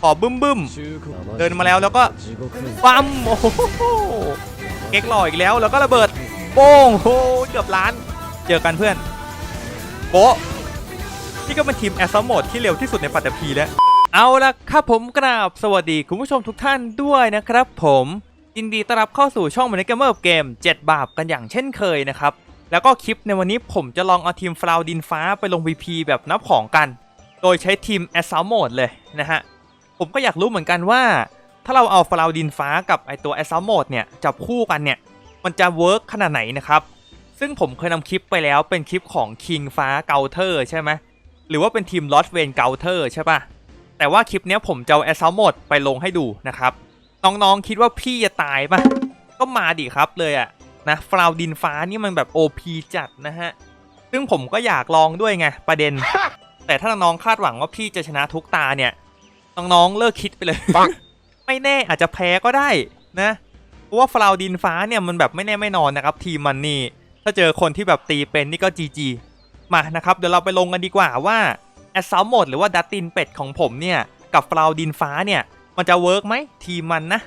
ขอบึ้มบึ้มเดินมาแล้วแล้วก็ปั๊มโอ้โหเก๊กหล่ออีกแล้วแล้วก็ระเบิดโป้งโอ้โหเกือบล้าน เจอกันเพื่อนโบะนี่ก็เป็นทีมแอสซัมโหมดที่เร็วที่สุดในปัตตภีแล้ว เอาละครับผมกราบสวัสดีคุณผู้ชมทุกท่านด้วยนะครับผมยินดีต้อนรับเข้าสู่ช่องมันเกมเมอร์เกม 7 บาปกันอย่างเช่นเคยนะครับ แล้วก็คลิปในวันนี้ผมจะลองเอาทีมฟลาวดินฟ้าไปลง VP แบบนับของกัน โดยใช้ทีมแอสซัมโหมดเลยนะฮะ ผมก็อยากรู้เหมือนกันว่า ถ้าเราเอาฟลาวดินฟ้ากับไอตัวแอสซัมโหมดเนี่ยจับคู่กันเนี่ย มันจะเวิร์กขนาดไหนนะครับ ซึ่งผมเคยนำคลิปไปแล้วเป็นคลิปของคิงฟ้าเกาเทอร์ใช่ไหมหรือว่าเป็นทีมลอสเวนเกาเทอร์ใช่ปะแต่ว่าคลิปเนี้ยผมจะเอาแอสซัมโหมดไปลงให้ดูนะครับ น้องๆคิดว่าพี่จะตายปะก็มาดิครับเลยอะนะฟลาวดินฟ้านี่มันแบบ OP จัดนะฮะซึ่งผมก็อยากลองด้วยไงประเด็น แต่ถ้าน้องๆคาดหวังว่าพี่จะชนะทุกตาเนี่ย น้องๆเลิกคิดไปเลย ไม่แน่อาจจะแพ้ก็ได้นะ เพราะว่าฟลาวดินฟ้าเนี่ยมันแบบไม่แน่ไม่นอนนะครับ ทีมมันนี่ ถ้าเจอคนที่แบบตีเป็นนี่ก็ GG มานะครับ เดี๋ยวเราไปลงกันดีกว่าว่าแอสซัมโหมดหรือว่าดัตตินเป็ดของผมเนี่ยกับฟลาวดินฟ้าเนี่ยมันจะเวิร์กไหมทีมมันนะ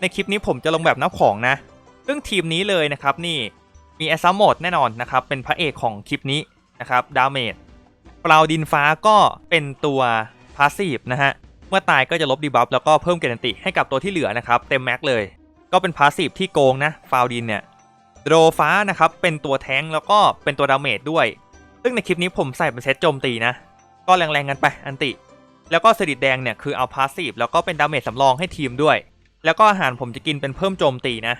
ในคลิปนี้ผมจะลงแบบนับของนะ ซึ่งทีมนี้เลยนะครับนี่มีแอสซัมโหมดแน่นอนนะครับเป็นพระเอกของคลิปนี้นะครับดาเมจฟลาวดินฟ้าก็เป็นตัวพาสซีฟนะฮะ เมื่อตายก็จะลบดีบัฟแล้วก็เพิ่มเกรนติให้กับตัวที่เหลือนะครับเต็มแม็กเลย ก็เป็นพาสซีฟที่โกงนะฟาวดินเนี่ยโดรฟ้านะครับเป็นตัวแท้งแล้วก็เป็นตัวดาเมจด้วย ซึ่งในคลิปนี้ผมใส่เป็นเซตโจมตีนะ ก็แรงๆกันไปอันติ แล้วก็สดิดแดงเนี่ยคือเอาพาสซีฟแล้วก็เป็นดาเมจสำรองให้ทีมด้วย แล้วก็อาหารผมจะกินเป็นเพิ่มโจมตีนะ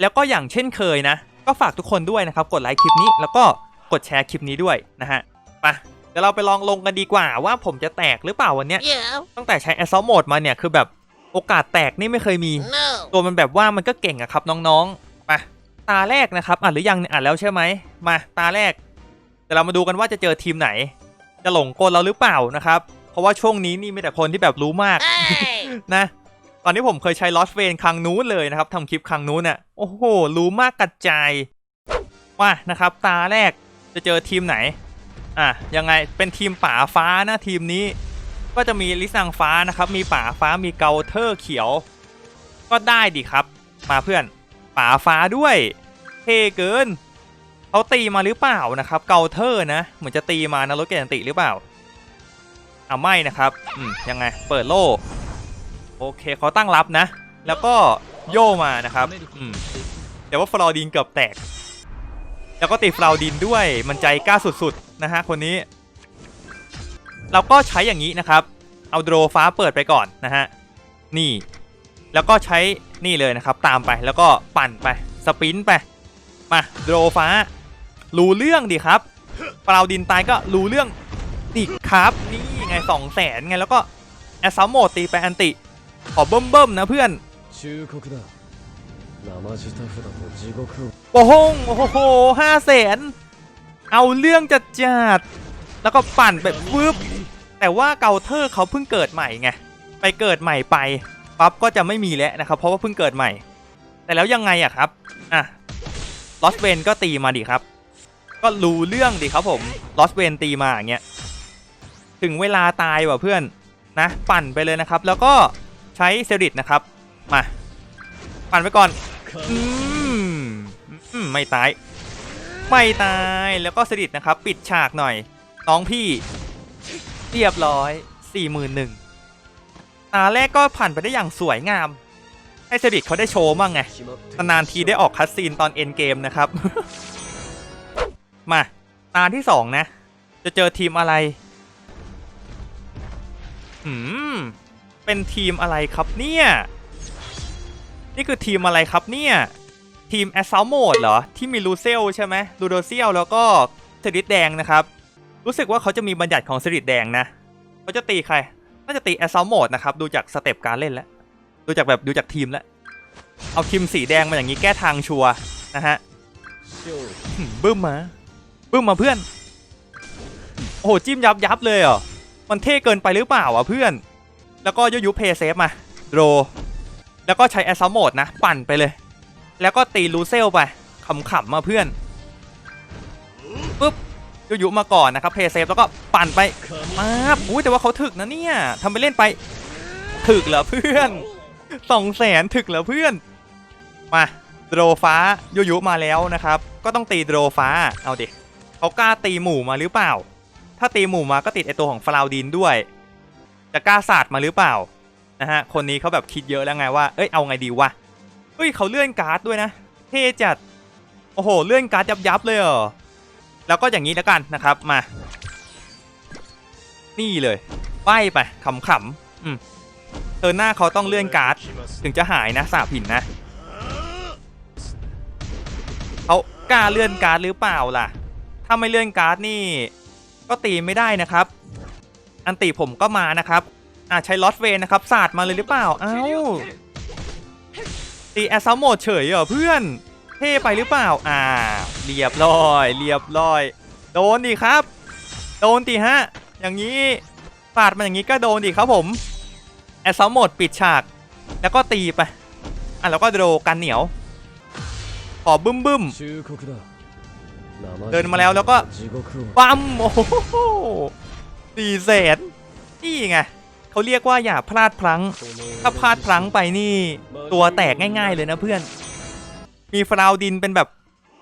แล้วก็อย่างเช่นเคยนะ ก็ฝากทุกคนด้วยนะครับกดไลค์คลิปนี้แล้วก็กดแชร์คลิปนี้ด้วยนะฮะไป ดี๋ยวเราไปลองลงกันดีกว่าว่าผมจะแตกหรือเปล่าวันเนี้ย Yeah. ตั้งแต่ใช้ Assault Mode มาเนี่ยคือแบบโอกาสแตกนี่ไม่เคยมี No. ตัวมันแบบว่ามันก็เก่งอะครับน้องๆมาตาแรกนะครับอ่านหรือยังเนี่ยอ่านแล้วใช่ไหมมาตาแรกเดี๋ยวเรามาดูกันว่าจะเจอทีมไหน จะหลงกลเราหรือเปล่านะครับ เพราะว่าช่วงนี้นี่มีแต่คนที่แบบรู้มาก Hey. นะตอนนี้ผมเคยใช้ Lost v a n ครั้งนู้นเลยนะครับทำคลิปครั้งนู้นน่ะโอ้โหรู้มากกระจายว่านะครับ ตาแรกจะเจอทีมไหน อะยังไงเป็นทีมป่าฟ้านะทีมนี้ก็จะมีลิซังฟ้านะครับ มีป่าฟ้ามีเกาเทอร์เขียว ก็ได้ดิครับ มาเพื่อนป่าฟ้าด้วยเท่เกินเขาตีมาหรือเปล่านะครับ เกาเทอร์นะเหมือนจะตีมานะรถเกนติหรือเปล่าเอาไม่นะครับอืมยังไงเปิดโล่โอเคเขาตั้งรับนะ แล้วก็โย่มานะครับอืมแต่ว่าฟลอดินเกือบแตก แล้วก็ติดฟลอดินด้วยมันใจกล้าสุด นะฮะคนนี้ เราก็ใช้อย่างนี้นะครับ เอาโดรฟ้าเปิดไปก่อนนะฮะนี่ แล้วก็ใช้นี่เลยนะครับ ตามไปแล้วก็ปั่นไปสปินไปมาโดรฟ้า รู้เรื่องดีครับเปล่าดินตายก็รู้เรื่องดิครับ นี่ไงสองแสนไงแล้วก็แอสซัมโมดตีไปอันติขอเบิ่มๆนะเพื่อนโอ้โหโอ้โหห้าแสน เอาเรื่องจัดจัดแล้วก็ปั่นแบบวืบแต่ว่าเกาเทอร์เขาเพิ่งเกิดใหม่ไงไปเกิดใหม่ไปปั๊บก็จะไม่มีแล้วนะครับ เพราะว่าเพิ่งเกิดใหม่ แต่แล้วยังไงอะครับอะลอสเวนก็ตีมาดิครับ ก็รู้เรื่องดิครับผมลอสเวนตีมาอย่างเงี้ยถึงเวลาตายว่ะเพื่อนนะปั่นไปเลยนะครับ แล้วก็ใช้เซริตนะครับมาปั่นไปก่อนอืมไม่ตาย ไม่ตายแล้วก็สดิดนะครับ ปิดฉากหน่อย น้องพี่เรียบร้อย41,001ตาแรกก็ผ่านไปได้อย่างสวยงาม ให้สดิดเขาได้โชว์มั่งไงนานทีได้ออกคัสซีนตอนเอ็นเกมนะครับ มา ตาที่สองนะ จะเจอทีมอะไรอืมเป็นทีมอะไรครับเนี่ย นี่คือทีมอะไรครับเนี่ย ทีมแอสซ l ลโหมดเหรอ ที่มีลูเซลใช่ไหมลูโดเซียลแล้วก็สลิดแดงนะครับ รู้สึกว่าเขาจะมีบัญญัติของสลิดแดงนะเขาจะตีใคร น่าจะตีแอสซ l ลโหมดนะครับ ดูจากสเต็ปการเล่นแล้ว ดูจากแบบดูจากทีมแล้ว เอาทีมสีแดงมาอย่างนี้แก้ทางชัวนะฮะบึ้มมาบึ้มมาเพื่อน โอ้โหจิ้มยับยับเลยเหรอมันเท่เกินไปหรือเปล่าอะเพื่อน แล้วก็ยยุเพย์เซฟมาโดแล้วก็ใช้แอสซัมโหมดนะ ปั่นไปเลย แล้วก็ตีลูเซลไปขำๆมาเพื่อนปุ๊บยยุมาก่อนนะครับเพย์เซฟแล้วก็ปั่นไปมาบอุ้ยแต่ว่าเขาถึกนะเนี่ยทำไปเล่นไป ถึกเหรอเพื่อนสองแสนถึกเหรอเพื่อน มาโดรฟ้ายุยุมาแล้วนะครับ ก็ต้องตีโดรฟ้าเอาดิเขากล้าตีหมู่มาหรือเปล่า ถ้าตีหมู่มาก็ติดไอตัวของฟลาวดินด้วย จะกล้าศาสตร์มาหรือเปล่านะฮะคนนี้เขาแบบคิดเยอะแล้วไงว่าเอ้ยเอาไงดีวะ เฮ้ยเขาเลื่อนการ์ดด้วยนะ เท่จัด โอ้โห เลื่อนการ์ดยับยับเลยเหรอ แล้วก็อย่างนี้แล้วกันนะครับมา นี่เลยป้ายไปขำๆอืมเธอหน้าเขาต้องเลื่อนการ์ด ถึงจะหายนะสาบหินนะเขากล้าเลื่อนการ์ดหรือเปล่าล่ะ ถ้าไม่เลื่อนการ์ดนี่ ก็ตีไม่ได้นะครับ อันตีผมก็มานะครับอ่าใช้ลอสเวนนะครับศาสตร์มาเลยหรือเปล่า เอ้า ตีแอสซัมโหมดเฉยเหรอเพื่อน เท่ไปหรือเปล่า อ่า เรียบร้อย เรียบร้อย โดนดีครับ โดนตีฮะ อย่างนี้ปาดมันอย่างนี้ก็โดนดีครับผมแอสซัมโหมดปิดฉาก แล้วก็ตีไป อะแล้วก็โดกันเหนียว ขอบึ้มบึ้มเดินมาแล้วแล้วก็ปั๊มโอ้โหสี่แสนนี่ไง เขาเรียกว่าอย่าพลาดพลั้ง ถ้าพลาดพลั้งไปนี่ ตัวแตกง่าย ๆ เลยนะเพื่อน มีฟราวดินเป็นแบบ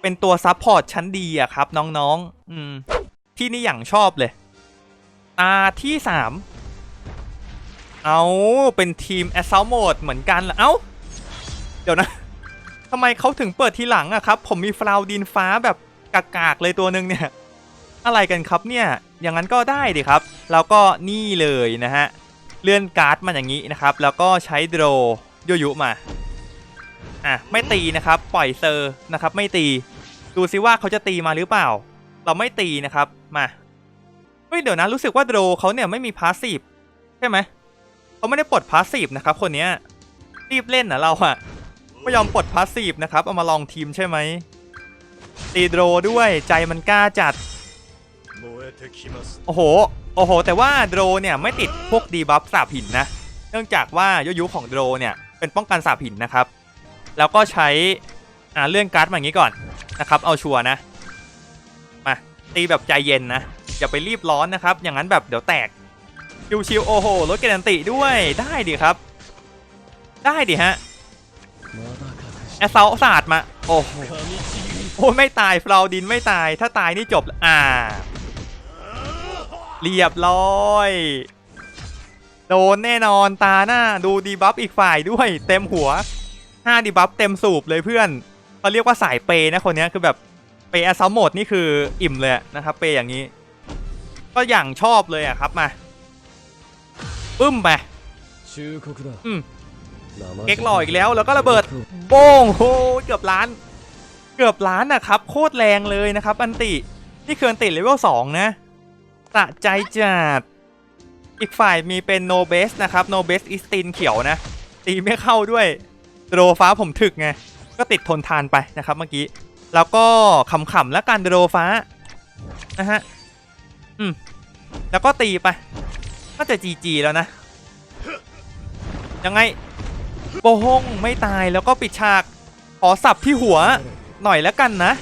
เป็นตัวซับพอร์ตชั้นดีอะครับ น้องๆอืมที่นี่อย่างชอบเลย ตาที่สามเอาเป็นทีมแอสซ l ลโหมดเหมือนกันเหรอเอ้า เดี๋ยวนะทำไมเขาถึงเปิดทีหลังอะครับ ผมมีฟราวดินฟ้าแบบกากๆเลยตัวหนึ่งเนี่ย อะไรกันครับเนี่ย อย่างนั้นก็ได้ดิครับ แล้วก็นี่เลยนะฮะ เลื่อนการ์ดมาอย่างนี้นะครับ แล้วก็ใช้โดรยุยุมาอะไม่ตีนะครับ ปล่อยเซอร์นะครับ ไม่ตี ดูซิว่าเขาจะตีมาหรือเปล่า เราไม่ตีนะครับมาเฮ้ยเดี๋ยวนะรู้สึกว่าโดรเขาเนี่ยไม่มีพาสซีฟใช่ไหมเขาไม่ได้ปลดพาสซีฟนะครับ คนเนี้ยรีบเล่นนะเราอะไม่ยอมปลดพาสซีฟนะครับเอามาลองทีมใช่ไหมตีโดรด้วยใจมันกล้าจัด โอ้โห โอ้โห แต่ว่าโดรเนี่ยไม่ติดพวกดีบัฟสาหินนะ เนื่องจากว่ายุยุของโดรเนี่ยเป็นป้องกันสาหินนะครับ แล้วก็ใช้อ่าเลื่อนการ์ดมาอย่างนี้ก่อนนะครับ เอาชัวนะ มาตีแบบใจเย็นนะ อย่าไปรีบร้อนนะครับ อย่างนั้นแบบเดี๋ยวแตกชิวๆโอ้โหลดเกณฑ์ติด้วยได้ดิครับ ได้ดิฮะแอสเซลศาสตร์มา โอ้โหโอ้ไม่ตายฟลาวดินไม่ตาย ถ้าตายนี่จบ อ่า เรียบร้อย โดนแน่นอนตาหน้าดูดีบัฟอีกฝ่ายด้วย เต็มหัวห้าดีบัฟเต็มสูบเลยเพื่อนเขาเรียกว่าสายเปย์นะคนนี้คือแบบเปย์แอซัมโหมดนี่คืออิ่มเลยนะครับเปย์อย่างนี้ ก็อย่างชอบเลยอะครับมาปึ้มไปอืมเก๊กหล่ออีกแล้วแล้วก็ระเบิดโป้งโหเกือบล้าน เกือบล้านนะครับ โคตรแรงเลยนะครับ อันติ นี่คืออันติเลเวลสองนะ สะใจจัด อีกฝ่ายมีเป็นโนเบสนะครับโนเบสอิสตินเขียวนะ ตีไม่เข้าด้วยโดรฟ้าผมถึกไง ก็ติดทนทานไปนะครับเมื่อกี้ แล้วก็ขำๆแล้วกันโดรฟ้านะฮะ อืม แล้วก็ตีไปน่าจะจีจีแล้วนะ ยังไงโปงไม่ตายแล้วก็ปิดฉาก ขอสับที่หัวหน่อยแล้วกันนะ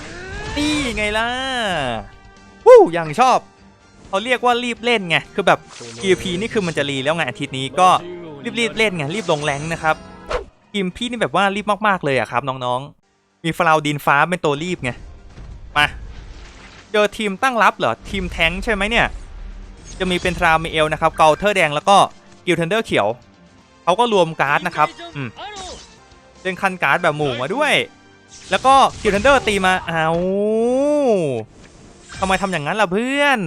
นี่ไงล่ะ วู้ย่างชอบ เขาเรียกว่ารีบเล่นไง คือแบบ PVP นี่คือมันจะรีแล้วไงอาทิตย์นี้ก็รีบๆเล่นไงรีบลงแรงนะครับทีมพี่นี่แบบว่ารีบมากๆเลยอะครับน้องๆ มีฟลาวดินฟ้าเป็นตัวรีบไง มาเจอทีมตั้งรับเหรอ ทีมแทงใช่ไหมเนี่ย จะมีเป็นทราเมเอลนะครับเกาเทอร์แดงแล้วก็กิลเทนเดอร์เขียว เขาก็รวมการ์ดนะครับ อืมเล่นคันการ์ดแบบหมู่มาด้วย แล้วก็กิลเทนเดอร์ตีมา เอาทำไมทำอย่างนั้นล่ะเพื่อน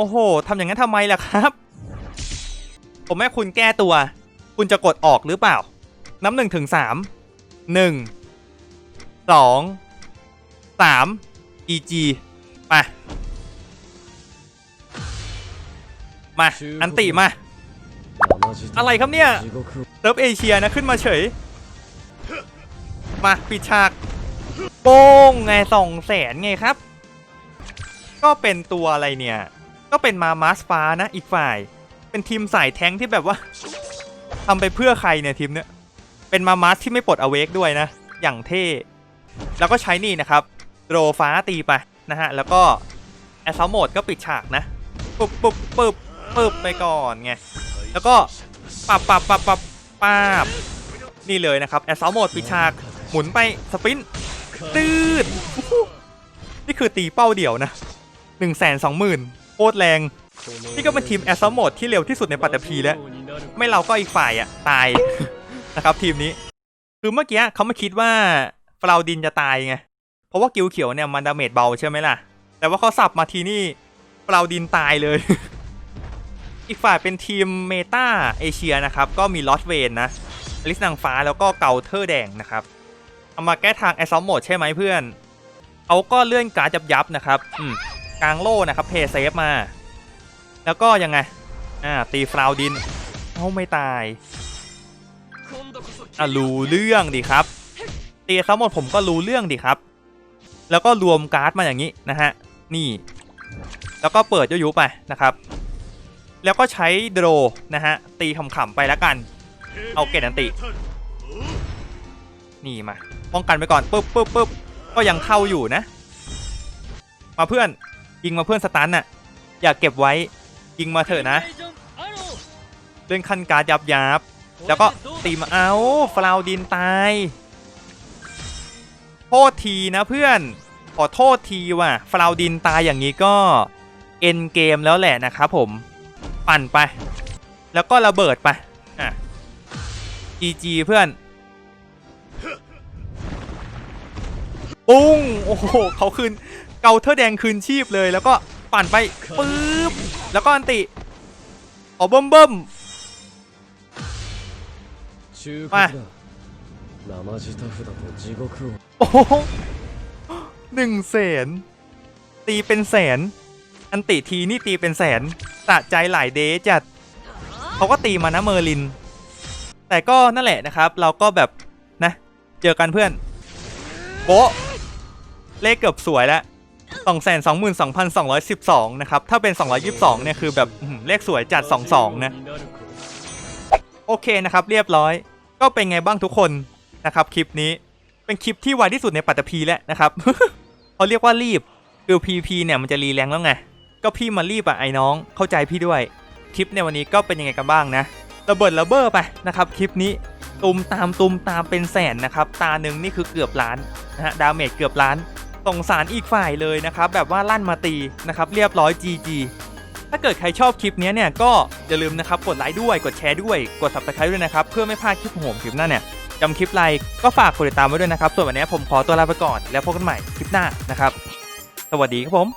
โอ้โหทำอย่างนั้นทำไมล่ะครับ ผมให้คุณแก้ตัว คุณจะกดออกหรือเปล่า น้ำหนึ่งถึงสามหนึ่งสองสาม EG มา มา อันติมา อะไรครับเนี่ยเติร์ฟเอเชียนะขึ้นมาเฉย มาปิดฉากโป้งไงสองแสนไงครับ ก็เป็นตัวอะไรเนี่ย ก็เป็นมามาสฟ้านะอีกฝ่าย เป็นทีมสายแท้งที่แบบว่าทำไปเพื่อใครเนี่ยทีมเนี้ยเป็นมามาสที่ไม่ปลดอเวกด้วยนะ อย่างเท่ แล้วก็ใช้นี่นะครับโดรฟ้าตีไปนะฮะ แล้วก็แอสซ l โหมดก็ปิดฉากนะปึ๊บปึ๊บปึ๊บปึ๊บไปก่อนไง แล้วก็ปับปับปับปับปับนี่เลยนะครับแอสซอลโหมดปิดฉาก หมุนไปสปินต์ตืดอู้หูนี่คือตีเป้าเดี่ยวนะ1นึ่งแสนสองหมื่น ตรแรง นี่ก็เป็นทีมแอสซอลโหมดที่เร็วที่สุดในปัตตภีแล้ว ไม่เราก็อีกฝ่ายอะ ตายนะครับทีมนี้ คือเมื่อกี้เขาไม่คิดว่าฟลาวดินจะตายไง เพราะว่ากิวเขียวเนี่ยมันดาเมจเบาใช่ไหมล่ะ แต่ว่าเขาสับมาทีนี่ฟลาวดินตายเลย อีกฝ่ายเป็นทีมเมตาเอเชียนะครับ ก็มีลอสเวนนะอลิสนางฟ้าแล้วก็เกาเทอร์แดงนะครับ เอามาแก้ทางแอสซอลโหมดใช่ไหมเพื่อนเขาก็เลื่อนการดยับยับนะครับ อืม กลางโล่นะครับเพย์เซฟมา แล้วก็ยังไง อ่า ตีฟลาวดินเอาไม่ตายอะรู้เรื่องดิครับ ตีทั้งหมดผมก็รู้เรื่องดิครับ แล้วก็รวมการ์ดมาอย่างนี้นะฮะ นี่ แล้วก็เปิดยุๆไปนะครับ แล้วก็ใช้โดรนะฮะ ตีขำๆไปแล้วกัน เอาเกตอันติ นี่มา ป้องกันไปก่อนปึ๊บปึ๊บปึ๊บก็ยังเข้าอยู่นะ มาเพื่อน ยิงมาเพื่อนสตันน่ะ อย่าเก็บไว้ ยิงมาเถอะนะ เล่นขั้นการดยับยับ แล้วก็ตีมาเอาฟลาวดินตาย โทษทีนะเพื่อน ขอโทษทีว่ะ ฟลาวดินตายอย่างนี้ก็เอ็นเกมแล้วแหละนะครับผม ปั่นไป แล้วก็ระเบิดไป อะ GG เพื่อนปุ้ง โอ้โห เขาคืน เกาเธอแดงคืนชีพเลย แล้วก็ปั่นไปปึ๊บแล้วก็อันติออเบิ่มเบิ่มมาโอ้โหหนึ่งแสนตีเป็นแสน อันติทีนี่ตีเป็นแสนสะใจหลายเดจัดเขาก็ตีมานะเมอร์ลิน แต่ก็นั่นแหละนะครับ เราก็แบบนะ เจอกันเพื่อนโบเล่เกือบสวยแล้ว สองแสนสองหมื่นสองพันสองร้อยสิบสองนะครับ ถ้าเป็นสองร้อยยิบสองเนี่ย คือแบบเลขสวยจัดสองสองนะ โอเคนะครับ เรียบร้อย ก็เป็นไงบ้างทุกคนนะครับ คลิปนี้เป็นคลิปที่ไวที่สุดในปัตตภีแล้วนะครับเขาเรียกว่ารีบ คือ PP เนี่ยมันจะรีแรงแล้วไง ก็พี่มารีบอะไอ้น้องเข้าใจพี่ด้วย คลิปในวันนี้ก็เป็นยังไงกันบ้างนะระเบิดระเบ้อไปนะครับคลิปนี้ตุมตามตุมตามเป็นแสนนะครับตาหนึ่งนี่คือเกือบล้านนะฮะดาเมจเกือบล้าน สงสารอีกฝ่ายเลยนะครับแบบว่าลั่นมาตีนะครับเรียบร้อย GG ถ้าเกิดใครชอบคลิปนี้เนี่ยก็อย่าลืมนะครับกดไลค์ด้วยกดแชร์ด้วยกด subscribe ด้วยนะครับเพื่อไม่พลาดคลิปของผมคลิปหน้าเนี่ยจำคลิปไลค์ก็ฝากกดติดตามไว้ด้วยนะครับส่วนวันนี้ผมขอตัวลาไปก่อนแล้วพบกันใหม่คลิปหน้านะครับ สวัสดีครับผม